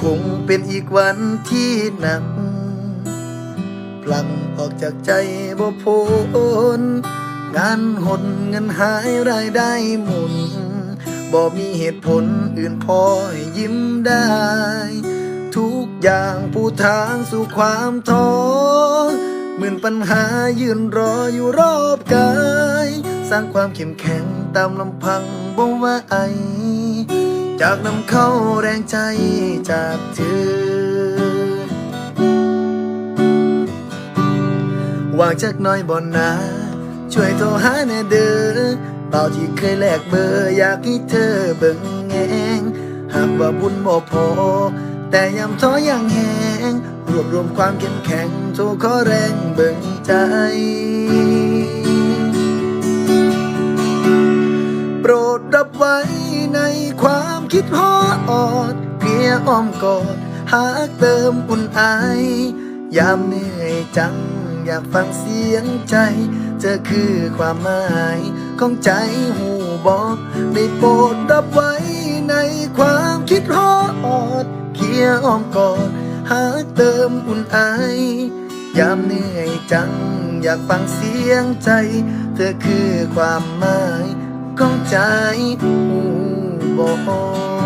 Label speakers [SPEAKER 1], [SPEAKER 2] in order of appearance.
[SPEAKER 1] คงเป็นอีกวันที่หนัก พลังออกจากใจบ่พ้นงานหดเงินหายรายได้หมุนบ่มีเหตุผลอื่นพอให้ยิ้มได้ ทุกอย่างปูทางสู่ความท้อหมื่นปัญหายืนรออยู่รอบกาย สร้างความเข้มแข็งตามลำพังบ่ว่าไอ จากนำเข้าแรงใจจากเธอ วางจักน้อยบ่นา ช่วยโทรหาแน่เด้อเป่าที่เคยแลกเบอร์อยากให้เธอเบิ่งแงงหากว่าบุญบ่พอ แต่ยำท้อยังแหงรวบรวมความเข้มแข็งโทรขอแรงเบิ่งใจ ว้ในความคิดฮออด เพียอ้อมกอดหากเติมอุ่นไอยามเหนื่อยจัง อยากฟังเสียงใจ เธอคือความหมายของใจหูบอกได้โปรดรับไว้ในความคิดฮออดเคียอ้อมกอดหากเติมอุ่นไอยามเหนื่อยจัง อยากฟังเสียงใจ เธอคือความหมาย ของใจผู้บอก